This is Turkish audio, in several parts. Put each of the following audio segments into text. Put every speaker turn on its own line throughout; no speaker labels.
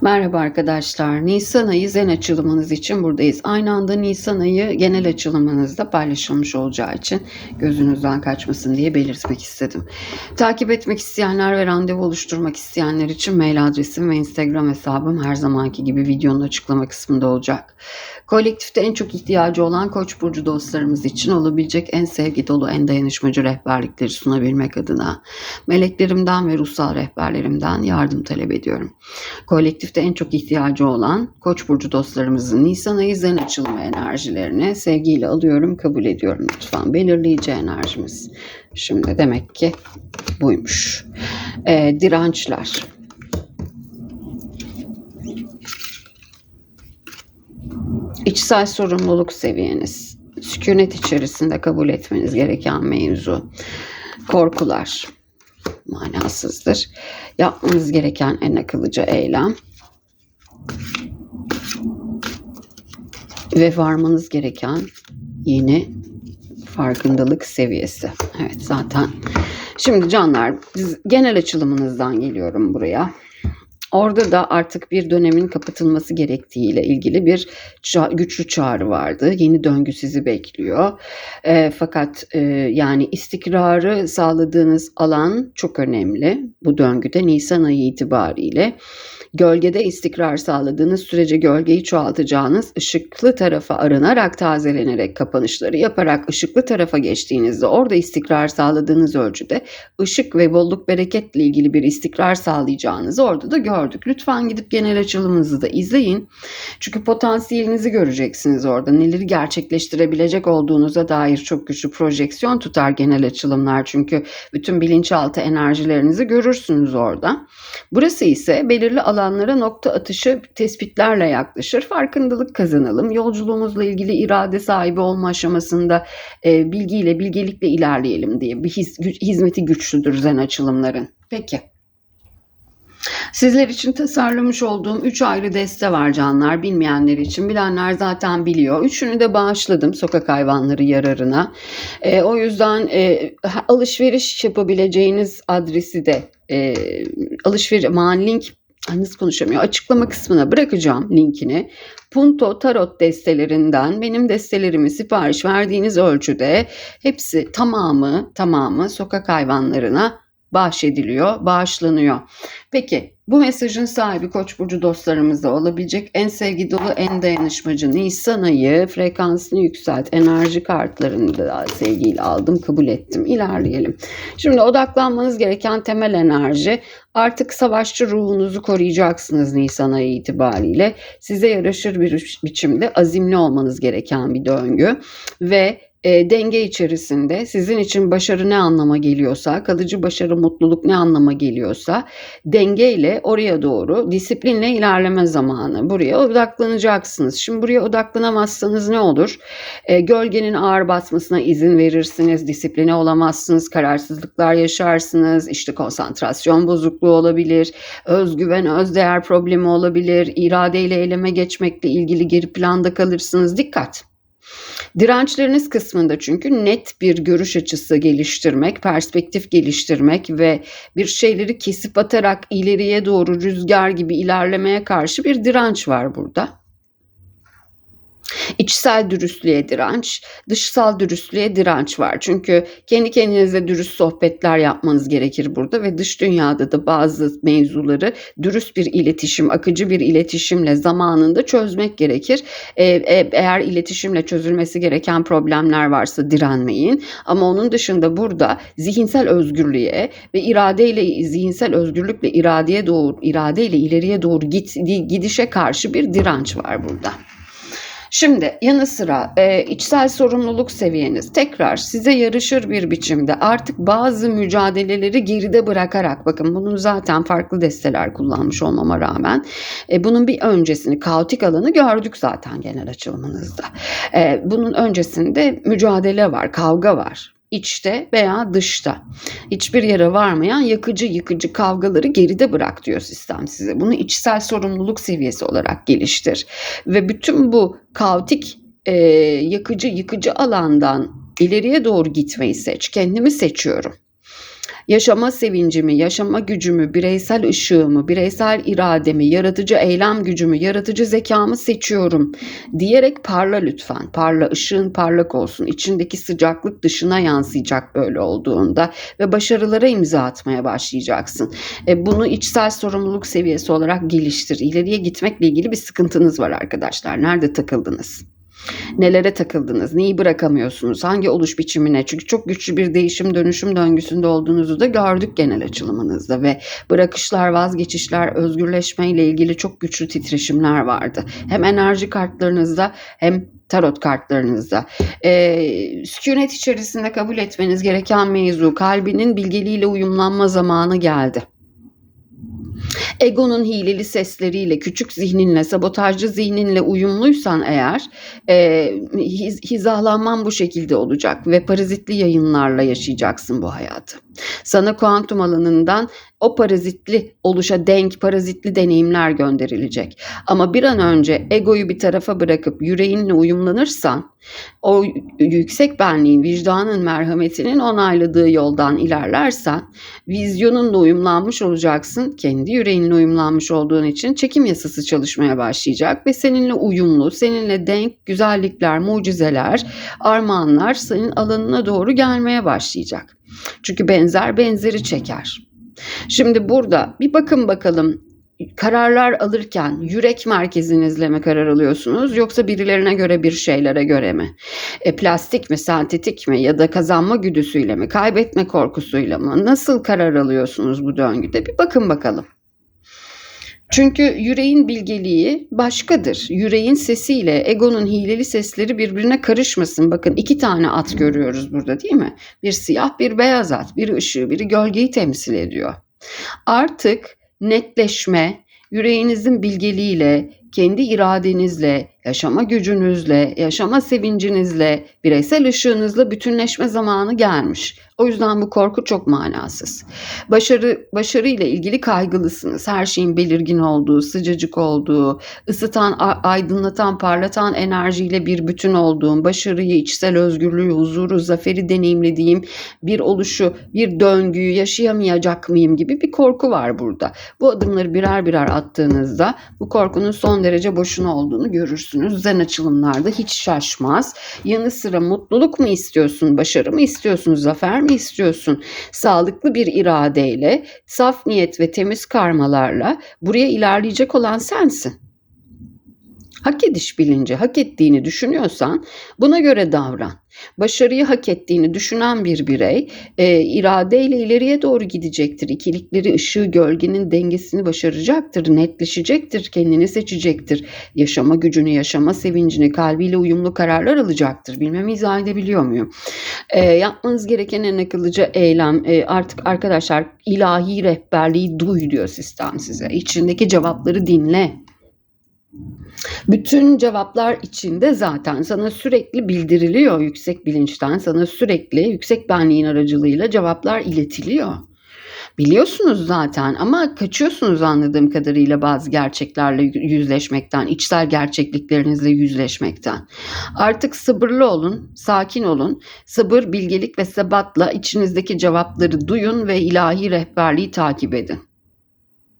Merhaba arkadaşlar. Nisan ayı zen açılımınız için buradayız. Aynı anda Nisan ayı genel açılımınızda paylaşılmış olacağı için gözünüzden kaçmasın diye belirtmek istedim. Takip etmek isteyenler ve randevu oluşturmak isteyenler için mail adresim ve Instagram hesabım her zamanki gibi videonun açıklama kısmında olacak. Kolektifte en çok ihtiyacı olan Koç burcu dostlarımız için olabilecek en sevgi dolu, en dayanışmacı rehberlikleri sunabilmek adına meleklerimden ve ruhsal rehberlerimden yardım talep ediyorum. Kolektifte en çok ihtiyacı olan Koç burcu dostlarımızın Nisan ayı zen açılımı enerjilerini sevgiyle alıyorum, kabul ediyorum lütfen. Belirleyici enerjimiz. Şimdi demek ki buymuş. Ee, dirençler. İçsel sorumluluk seviyeniz. Sükunet içerisinde kabul etmeniz gereken mevzu. Korkular manasızdır. Yapmanız gereken en akıllıca eylem ve varmanız gereken yeni farkındalık seviyesi. Evet zaten. Şimdi canlar genel açılımınızdan geliyorum buraya. Orada da artık bir dönemin kapatılması gerektiğiyle ilgili bir güçlü çağrı vardı. Yeni döngü sizi bekliyor. E, fakat e, yani istikrarı sağladığınız alan çok önemli. Bu döngüde Nisan ayı itibariyle gölgede istikrar sağladığınız sürece gölgeyi çoğaltacağınız ışıklı tarafa arınarak tazelenerek kapanışları yaparak ışıklı tarafa geçtiğinizde orada istikrar sağladığınız ölçüde ışık ve bolluk bereketle ilgili bir istikrar sağlayacağınızı orada da gördük. Lütfen gidip genel açılımınızı da izleyin. Çünkü potansiyelinizi göreceksiniz orada. Neleri gerçekleştirebilecek olduğunuza dair çok güçlü projeksiyon tutar genel açılımlar. Çünkü bütün bilinçaltı enerjilerinizi görürsünüz orada. Burası ise belirli alanlara nokta atışı tespitlerle yaklaşır. Farkındalık kazanalım. Yolculuğumuzla ilgili irade sahibi olma aşamasında e, bilgiyle, bilgelikle ilerleyelim diye bir his, hizmeti güçlüdür zen açılımların. Peki. Sizler için tasarlamış olduğum 3 ayrı deste var canlar. Bilmeyenler için bilenler zaten biliyor. Üçünü de bağışladım sokak hayvanları yararına. E, o yüzden e, alışveriş yapabileceğiniz adresi de e, alışveriş man link Ay, nasıl konuşamıyor açıklama kısmına bırakacağım linkini. Punto Tarot destelerinden benim destelerimi sipariş verdiğiniz ölçüde hepsi tamamı tamamı sokak hayvanlarına bahşediliyor, bağışlanıyor. Peki bu mesajın sahibi Koç burcu dostlarımızda olabilecek en sevgi dolu, en dayanışmacı Nisan ayı frekansını yükselt. Enerji kartlarını da sevgiyle aldım, kabul ettim. İlerleyelim. Şimdi odaklanmanız gereken temel enerji artık savaşçı ruhunuzu koruyacaksınız Nisan ayı itibariyle. Size yaraşır bir biçimde azimli olmanız gereken bir döngü ve e, denge içerisinde sizin için başarı ne anlama geliyorsa, kalıcı başarı, mutluluk ne anlama geliyorsa dengeyle oraya doğru disiplinle ilerleme zamanı. Buraya odaklanacaksınız. Şimdi buraya odaklanamazsanız ne olur? E, gölgenin ağır basmasına izin verirsiniz, disipline olamazsınız, kararsızlıklar yaşarsınız, işte konsantrasyon bozukluğu olabilir, özgüven, özdeğer problemi olabilir, iradeyle eyleme geçmekle ilgili geri planda kalırsınız. Dikkat! Dirençleriniz kısmında çünkü net bir görüş açısı geliştirmek, perspektif geliştirmek ve bir şeyleri kesip atarak ileriye doğru rüzgar gibi ilerlemeye karşı bir direnç var burada. İçsel dürüstlüğe direnç, dışsal dürüstlüğe direnç var. Çünkü kendi kendinize dürüst sohbetler yapmanız gerekir burada ve dış dünyada da bazı mevzuları dürüst bir iletişim, akıcı bir iletişimle zamanında çözmek gerekir. Ee, e- eğer iletişimle çözülmesi gereken problemler varsa direnmeyin. Ama onun dışında burada zihinsel özgürlüğe ve iradeyle zihinsel özgürlükle iradeye doğru iradeyle ileriye doğru git, gidişe karşı bir direnç var burada. Şimdi yanı sıra e, içsel sorumluluk seviyeniz tekrar size yarışır bir biçimde artık bazı mücadeleleri geride bırakarak bakın bunu zaten farklı desteler kullanmış olmama rağmen e, bunun bir öncesini kaotik alanı gördük zaten genel açılımınızda. E, bunun öncesinde mücadele var, kavga var. İçte veya dışta. Hiçbir yere varmayan yakıcı yıkıcı kavgaları geride bırak diyor sistem size. Bunu içsel sorumluluk seviyesi olarak geliştir. Ve bütün bu kaotik e, yakıcı yıkıcı alandan ileriye doğru gitmeyi seç. Kendimi seçiyorum. Yaşama sevincimi, yaşama gücümü, bireysel ışığımı, bireysel irademi, yaratıcı eylem gücümü, yaratıcı zekamı seçiyorum diyerek parla lütfen. Parla, ışığın parlak olsun. İçindeki sıcaklık dışına yansıyacak böyle olduğunda ve başarılara imza atmaya başlayacaksın. E, bunu içsel sorumluluk seviyesi olarak geliştir. İleriye gitmekle ilgili bir sıkıntınız var arkadaşlar. Nerede takıldınız? Nelere takıldınız? Neyi bırakamıyorsunuz? Hangi oluş biçimine? Çünkü çok güçlü bir değişim dönüşüm döngüsünde olduğunuzu da gördük genel açılımınızda ve bırakışlar, vazgeçişler, özgürleşme ile ilgili çok güçlü titreşimler vardı. Hem enerji kartlarınızda hem tarot kartlarınızda. Ee, sükunet içerisinde kabul etmeniz gereken mevzu kalbinin bilgeliğiyle uyumlanma zamanı geldi. Egonun hileli sesleriyle, küçük zihninle, sabotajcı zihninle uyumluysan eğer e, hiz, hizalanman bu şekilde olacak ve parazitli yayınlarla yaşayacaksın bu hayatı. Sana kuantum alanından o parazitli oluşa denk parazitli deneyimler gönderilecek. Ama bir an önce egoyu bir tarafa bırakıp yüreğinle uyumlanırsan o yüksek benliğin, vicdanın, merhametinin onayladığı yoldan ilerlersen vizyonunla uyumlanmış olacaksın. Kendi yüreğinle uyumlanmış olduğun için çekim yasası çalışmaya başlayacak ve seninle uyumlu, seninle denk güzellikler, mucizeler, armağanlar senin alanına doğru gelmeye başlayacak. Çünkü benzer benzeri çeker. Şimdi burada bir bakın bakalım kararlar alırken yürek merkezinizle mi karar alıyorsunuz yoksa birilerine göre bir şeylere göre mi? E, plastik mi, sentetik mi ya da kazanma güdüsüyle mi, kaybetme korkusuyla mı? Nasıl karar alıyorsunuz bu döngüde? Bir bakın bakalım. Çünkü yüreğin bilgeliği başkadır. Yüreğin sesiyle egonun hileli sesleri birbirine karışmasın. Bakın iki tane at görüyoruz burada değil mi? Bir siyah bir beyaz at. Biri ışığı biri gölgeyi temsil ediyor. Artık netleşme, yüreğinizin bilgeliğiyle, kendi iradenizle, yaşama gücünüzle, yaşama sevincinizle, bireysel ışığınızla bütünleşme zamanı gelmiş. O yüzden bu korku çok manasız. Başarı başarı ile ilgili kaygılısınız. Her şeyin belirgin olduğu, sıcacık olduğu, ısıtan, aydınlatan, parlatan enerjiyle bir bütün olduğum, başarıyı, içsel özgürlüğü, huzuru, zaferi deneyimlediğim bir oluşu, bir döngüyü yaşayamayacak mıyım gibi bir korku var burada. Bu adımları birer birer attığınızda bu korkunun son derece boşuna olduğunu görürsünüz. Zen açılımlarda hiç şaşmaz. Yanı sıra mutluluk mu istiyorsun, başarı mı istiyorsun, zafer mi istiyorsun? Sağlıklı bir iradeyle, saf niyet ve temiz karmalarla buraya ilerleyecek olan sensin. Hak ediş bilinci, hak ettiğini düşünüyorsan buna göre davran. Başarıyı hak ettiğini düşünen bir birey e, iradeyle ileriye doğru gidecektir. İkilikleri, ışığı, gölgenin dengesini başaracaktır, netleşecektir, kendini seçecektir. Yaşama gücünü, yaşama sevincini, kalbiyle uyumlu kararlar alacaktır. Bilmem izah edebiliyor muyum? E, yapmanız gereken en akıllıca eylem e, artık arkadaşlar ilahi rehberliği duy diyor sistem size. İçindeki cevapları dinle. Bütün cevaplar içinde zaten sana sürekli bildiriliyor yüksek bilinçten, sana sürekli yüksek benliğin aracılığıyla cevaplar iletiliyor. Biliyorsunuz zaten ama kaçıyorsunuz anladığım kadarıyla bazı gerçeklerle yüzleşmekten, içsel gerçekliklerinizle yüzleşmekten. Artık sabırlı olun, sakin olun. Sabır, bilgelik ve sebatla içinizdeki cevapları duyun ve ilahi rehberliği takip edin.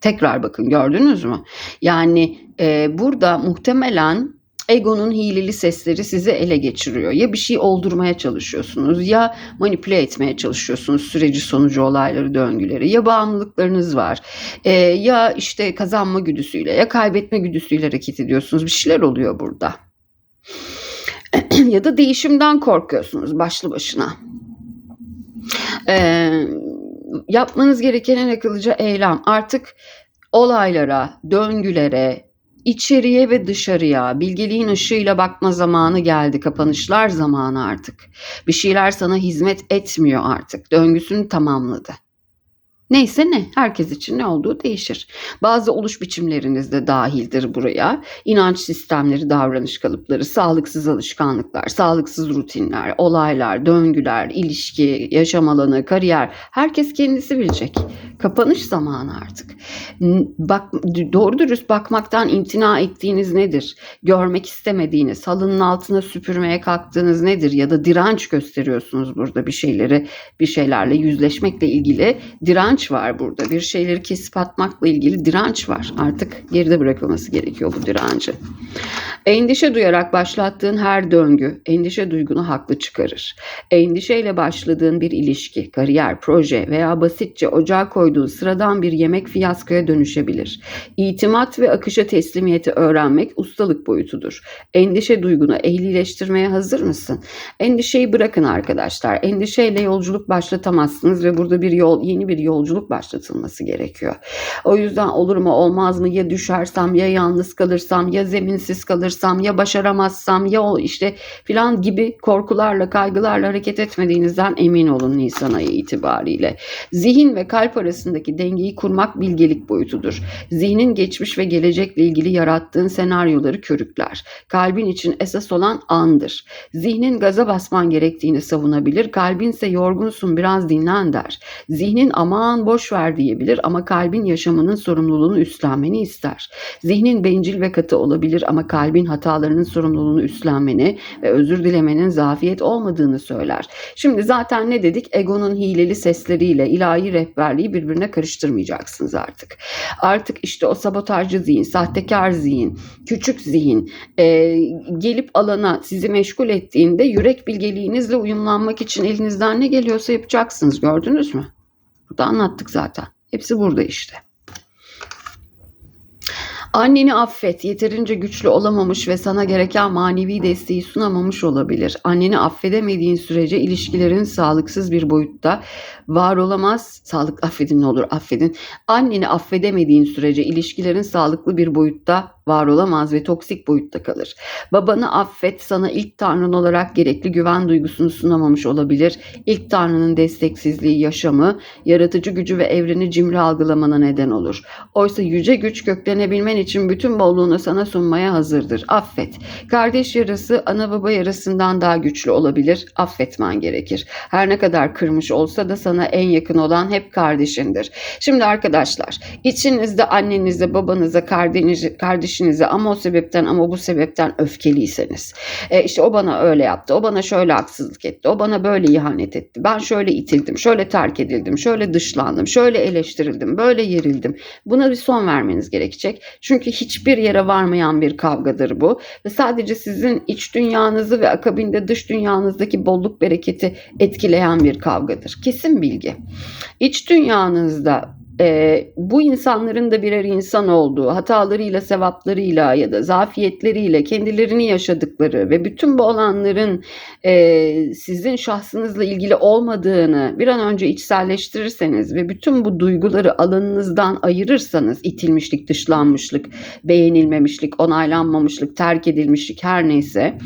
Tekrar bakın gördünüz mü? Yani e, burada muhtemelen egonun hileli sesleri sizi ele geçiriyor. Ya bir şey oldurmaya çalışıyorsunuz ya manipüle etmeye çalışıyorsunuz süreci sonucu olayları döngüleri ya bağımlılıklarınız var e, ya işte kazanma güdüsüyle ya kaybetme güdüsüyle hareket ediyorsunuz bir şeyler oluyor burada. ya da değişimden korkuyorsunuz başlı başına. Eee yapmanız gereken en akıllıca eylem artık olaylara, döngülere, içeriye ve dışarıya bilgeliğin ışığıyla bakma zamanı geldi. Kapanışlar zamanı artık. Bir şeyler sana hizmet etmiyor artık. Döngüsünü tamamladı. Neyse ne, herkes için ne olduğu değişir. Bazı oluş biçimleriniz de dahildir buraya. İnanç sistemleri, davranış kalıpları, sağlıksız alışkanlıklar, sağlıksız rutinler, olaylar, döngüler, ilişki, yaşam alanı, kariyer. Herkes kendisi bilecek. Kapanış zamanı artık. Bak doğru dürüst bakmaktan imtina ettiğiniz nedir? Görmek istemediğiniz, halının altına süpürmeye kalktığınız nedir? Ya da direnç gösteriyorsunuz burada bir şeyleri, bir şeylerle yüzleşmekle ilgili direnç var burada. Bir şeyleri kesip atmakla ilgili direnç var. Artık geride bırakılması gerekiyor bu direnci. Endişe duyarak başlattığın her döngü endişe duygunu haklı çıkarır. Endişeyle başladığın bir ilişki, kariyer, proje veya basitçe ocağa koyduğun sıradan bir yemek fiyaskoya dönüşebilir. İtimat ve akışa teslimiyeti öğrenmek ustalık boyutudur. Endişe duygunu ehlileştirmeye hazır mısın? Endişeyi bırakın arkadaşlar. Endişeyle yolculuk başlatamazsınız ve burada bir yol, yeni bir yolculuk başlatılması gerekiyor. O yüzden olur mu olmaz mı ya düşersem ya yalnız kalırsam ya zeminsiz kalırsam ya başaramazsam ya o işte filan gibi korkularla kaygılarla hareket etmediğinizden emin olun Nisan ayı itibariyle. Zihin ve kalp arasındaki dengeyi kurmak bilgelik boyutudur. Zihnin geçmiş ve gelecekle ilgili yarattığın senaryoları körükler. Kalbin için esas olan andır. Zihnin gaza basman gerektiğini savunabilir, kalbinse yorgunsun biraz dinlen der. Zihnin aman boş ver diyebilir ama kalbin yaşamının sorumluluğunu üstlenmeni ister. Zihnin bencil ve katı olabilir ama kalbin hatalarının sorumluluğunu üstlenmeni ve özür dilemenin zafiyet olmadığını söyler. Şimdi zaten ne dedik? Egonun hileli sesleriyle ilahi rehberliği birbirine karıştırmayacaksınız artık. Artık işte o sabotajcı zihin, sahtekar zihin, küçük zihin e, gelip alana sizi meşgul ettiğinde yürek bilgeliğinizle uyumlanmak için elinizden ne geliyorsa yapacaksınız. Gördünüz mü? Burada anlattık zaten. Hepsi burada işte. Anneni affet. Yeterince güçlü olamamış ve sana gereken manevi desteği sunamamış olabilir. Anneni affedemediğin sürece ilişkilerin sağlıksız bir boyutta var olamaz. Sağlık affedin ne olur affedin. Anneni affedemediğin sürece ilişkilerin sağlıklı bir boyutta var olamaz ve toksik boyutta kalır. Babanı affet sana ilk tanrın olarak gerekli güven duygusunu sunamamış olabilir. İlk tanrının desteksizliği yaşamı, yaratıcı gücü ve evreni cimri algılamana neden olur. Oysa yüce güç köklenebilmen için bütün bolluğunu sana sunmaya hazırdır. Affet. Kardeş yarası ana baba yarasından daha güçlü olabilir. Affetmen gerekir. Her ne kadar kırmış olsa da sana en yakın olan hep kardeşindir. Şimdi arkadaşlar içinizde annenize, babanıza, kardeşinize, kardeşinize ama o sebepten ama bu sebepten öfkeliyseniz. E, işte o bana öyle yaptı, o bana şöyle haksızlık etti, o bana böyle ihanet etti. Ben şöyle itildim, şöyle terk edildim, şöyle dışlandım, şöyle eleştirildim, böyle yerildim. Buna bir son vermeniz gerekecek. Çünkü hiçbir yere varmayan bir kavgadır bu. Ve sadece sizin iç dünyanızı ve akabinde dış dünyanızdaki bolluk bereketi etkileyen bir kavgadır. Kesin bilgi. İç dünyanızda e, bu insanların da birer insan olduğu, hatalarıyla, sevaplarıyla ya da zafiyetleriyle kendilerini yaşadıkları ve bütün bu olanların e, sizin şahsınızla ilgili olmadığını bir an önce içselleştirirseniz ve bütün bu duyguları alanınızdan ayırırsanız, itilmişlik, dışlanmışlık, beğenilmemişlik, onaylanmamışlık, terk edilmişlik her neyse,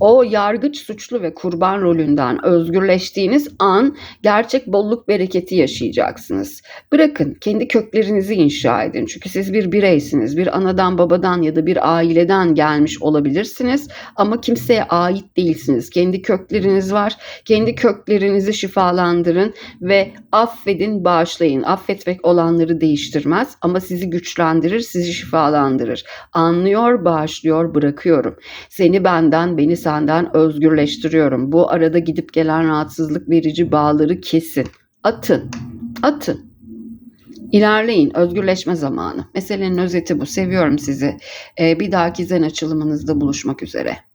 o yargıç suçlu ve kurban rolünden özgürleştiğiniz an gerçek bolluk bereketi yaşayacaksınız. Bırakın kendi köklerinizi inşa edin. Çünkü siz bir bireysiniz. Bir anadan, babadan ya da bir aileden gelmiş olabilirsiniz ama kimseye ait değilsiniz. Kendi kökleriniz var. Kendi köklerinizi şifalandırın ve affedin, bağışlayın. Affetmek olanları değiştirmez ama sizi güçlendirir, sizi şifalandırır. Anlıyor, bağışlıyor, bırakıyorum. Seni benden, beni senden özgürleştiriyorum. Bu arada gidip gelen rahatsızlık verici bağları kesin. Atın. Atın. İlerleyin. Özgürleşme zamanı. Meselenin özeti bu. Seviyorum sizi. Ee, bir dahaki zen açılımınızda buluşmak üzere.